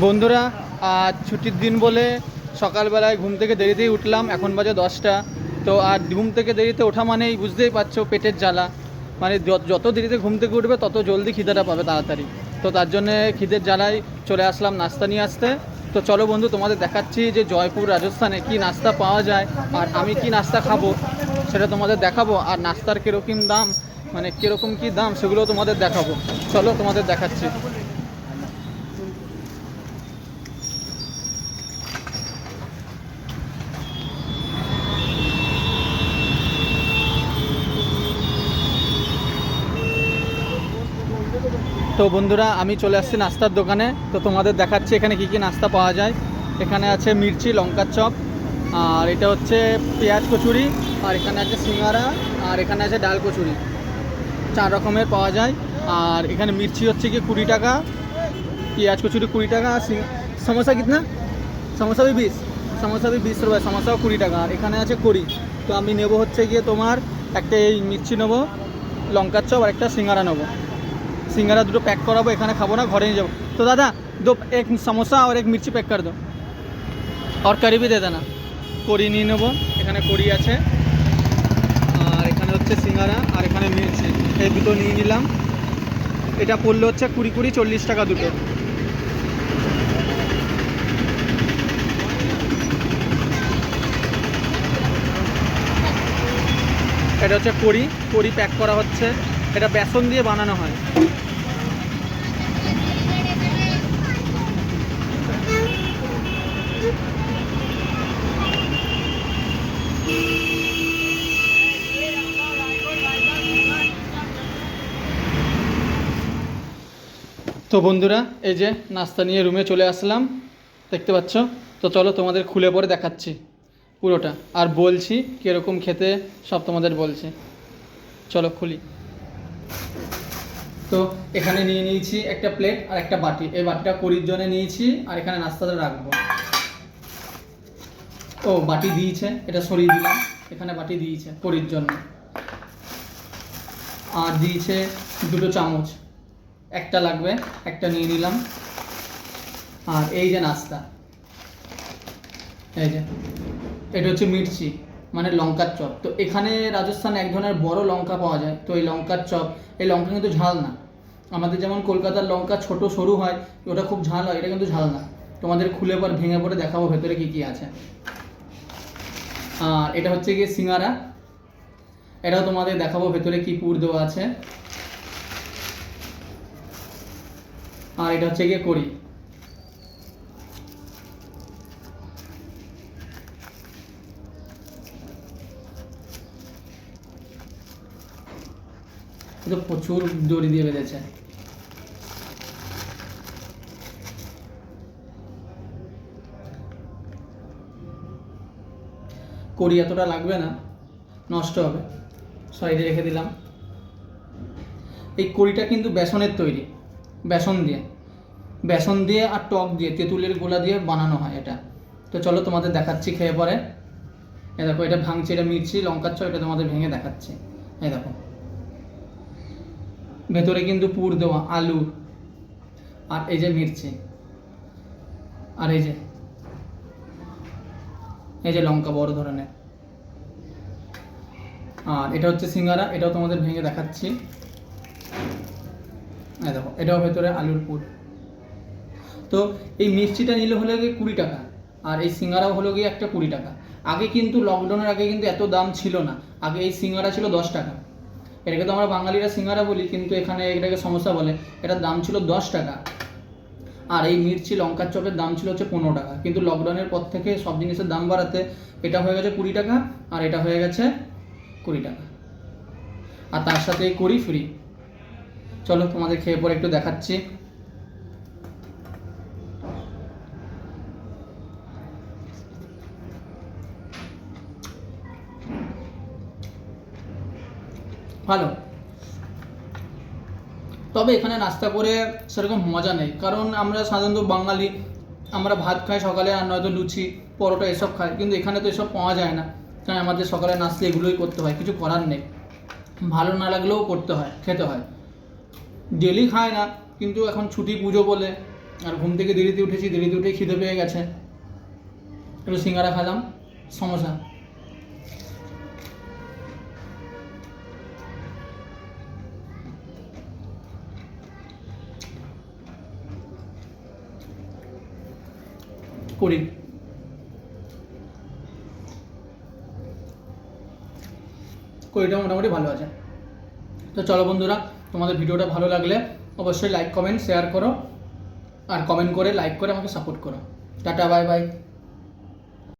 বন্ধুরা, আজ ছুটির দিন বলে সকালবেলায় ঘুম থেকে দেরিতেই উঠলাম, এখন বাজে দশটা। তো আর ঘুম থেকে দেরিতে ওঠা মানেই বুঝতেই পারছ পেটের জ্বালা। মানে যত দেরিতে ঘুম থেকে উঠবে, তত জলদি খিদেটা পাবে তাড়াতাড়ি। তো তার জন্যে খিদের জ্বালায় চলে আসলাম নাস্তা নিয়ে আসতে। তো চলো বন্ধু, তোমাদের দেখাচ্ছি যে জয়পুর, রাজস্থানে কি নাস্তা পাওয়া যায় আর আমি কি নাস্তা খাব, সেটা তোমাদের দেখাবো। আর নাস্তার কীরকম দাম মানে কীরকম কি দাম সেগুলো তোমাদের দেখাবো। চলো তোমাদের দেখাচ্ছি। তো বন্ধুরা, আমি চলে আসছি নাস্তার দোকানে। তো তোমাদের দেখাচ্ছি এখানে কি কি নাস্তা পাওয়া যায়। এখানে আছে মির্চি, লঙ্কার চপ, আর এটা হচ্ছে পেঁয়াজ কচুরি, আর এখানে আছে সিঙ্গারা, আর এখানে আছে ডাল কচুরি। চার রকমের পাওয়া যায়। আর এখানে মির্চি হচ্ছে কি কুড়ি টাকা, পেঁয়াজ কচুরি কুড়ি টাকা, আর সমোসা কিতনা? সমোসা भी বিশ। সমোসা भी বিশ রুপয়ে, সমোসাও কুড়ি টাকা। আর এখানে আছে কুড়ি। তো আমি নেব হচ্ছে গিয়ে তোমার একটা এই মির্চি নেব, লঙ্কার চপ, আর একটা সিঙ্গারা নেব। সিঙ্গারা দুটো প্যাক করাবো, এখানে খাব না ঘরে নিয়ে যাব। তো দাদা, দু এক সমোসা আর এক মির্চি প্যাক কর দো আর কারি ভি দে না করি নিয়ে নেব। এখানে করি আছে। আর এখানে হচ্ছে সিঙ্গারা, আর এখানে মির্চি। এই দুটো নিয়ে নিলাম। এটা পড়লে হচ্ছে কুড়ি কুড়ি চল্লিশ টাকা দুটো। এটা হচ্ছে কড়ি কড়ি প্যাক করা হচ্ছে। এটা বেসন দিয়ে বানানো হয়। তো বন্ধুরা, এই যে নাস্তা নিয়ে রুমে চলে আসলাম, দেখতে পাচ্ছ? তো চলো তোমাদের খুলে পরে দেখাচ্ছি পুরোটা। আর বলছি কীরকম খেতে, সব তোমাদের বলছি। চলো খুলি। তো এখানে নিয়ে নিয়েছি একটা প্লেট আর একটা বাটি। এই বাটিটা কুড়ির জন্য নিয়েছি আর এখানে নাস্তাটা রাখব। ও, বাটি দিয়েছে, এটা সরিয়ে দিলাম। এখানে বাটি দিয়েছে কুড়ির জন্য। আর দিয়েছে দুটো চামচ। একটা লাগবে, একটা নিয়ে নিলাম। আর এই যে নাস্তা। এই যে, এটা হচ্ছে মির্চি। মানে লঙ্কার চপ। তো এখানে রাজস্থানে এক ধরনের বড় লঙ্কা পাওয়া যায়। তো এই লঙ্কার চপ, এই লঙ্কা কিন্তু ঝাল না। আমাদের যেমন কলকাতার লঙ্কা ছোট, সরু হয়, ওটা খুব ঝাল হয়, এটা কিন্তু ঝাল না। তোমাদের খুলে পর ভেঙে পরে দেখাবো ভেতরে কি কি আছে। আর এটা হচ্ছে গিয়ে সিঙ্গারা। এটাও তোমাদের দেখাবো ভেতরে কি পুর দেওয়া আছে। আর এটা হচ্ছে গিয়ে কড়ি। এ তো প্রচুর দড়ি দিয়ে বেঁধেছে। কড়ি এতটা লাগবে না, নষ্ট হবে। সাইডে রেখে দিলাম। এই কড়িটা কিন্তু বেসনের তৈরি, বেসন দিয়ে। বেসন দিয়ে আর টক দিয়ে, তেঁতুলের গোলা দিয়ে বানানো হয় এটা। তো চলো তোমাদের দেখাচ্ছি খেয়ে পরে। এ দেখো, এটা ভাঙছি, এটা মির্চি, লঙ্কার চপ এটা তোমাদের ভেঙে দেখাচ্ছি। এই দেখো। ভেতরে কিন্তু পুর দেওয়া, আলু আর এই যে মির্চি আর এই যে এই যে লঙ্কা বড় ধরনের। আর এটা হচ্ছে সিঙ্গারা, এটাও তোমাদের ভেঙে দেখাচ্ছি। এই দেখো, এটাও ভেতরে আলুর পুর। তো এই মিষ্টিটা নিলে হলো গিয়ে কুড়ি টাকা, আর এই সিঙ্গারাও হলো গিয়ে একটা কুড়ি টাকা। আগে কিন্তু লকডাউনের আগে কিন্তু এত দাম ছিল না। আগে এই সিঙ্গারা ছিল দশ টাকা। এটাকে তো আমরা বাঙালিরা সিঙ্গারা বলি, কিন্তু এখানে এটাকে সমস্যা বলে। এটার দাম ছিল দশ টাকা। আর এই মির্চি লঙ্কার চপের দাম ছিল হচ্ছে পনেরো টাকা। কিন্তু লকডাউনের পর থেকে সব জিনিসের দাম বাড়াতে এটা হয়ে গেছে কুড়ি টাকা, আর এটা হয়ে গেছে কুড়ি টাকা। আর তার সাথে করি ফ্রি। চলো তোমাদের খেয়ে পরে একটু দেখাচ্ছি। ভালো। তবে এখানে নাস্তা করে সেরকম মজা নেই। কারণ আমরা সাধারণত বাঙালি, আমরা ভাত খাই সকালে আর নয়তো লুচি, পরোটা এসব খাই। কিন্তু এখানে তো এসব পাওয়া যায় না। তাই আমাদের সকালে নাস্তা এগুলোই করতে হয়, কিছু করার নেই। ভালো না লাগলেও করতে হয়, খেতে হয়। ডেলি খায় না, কিন্তু এখন ছুটি পুজো বলে, আর ঘুম থেকে দেরিতে উঠেছি, দেরিতে উঠে খিদে পেয়ে গেছে। একটু সিঙ্গারা খেলাম, সমোসা। করি। করিটা মোটামুটি ভালো আছে। তো চলো বন্ধুরা, তোমাদের ভিডিওটা ভালো লাগলে অবশ্যই লাইক কমেন্ট শেয়ার করো। আর কমেন্ট করে লাইক করে আমাকে সাপোর্ট করো। Tata bye bye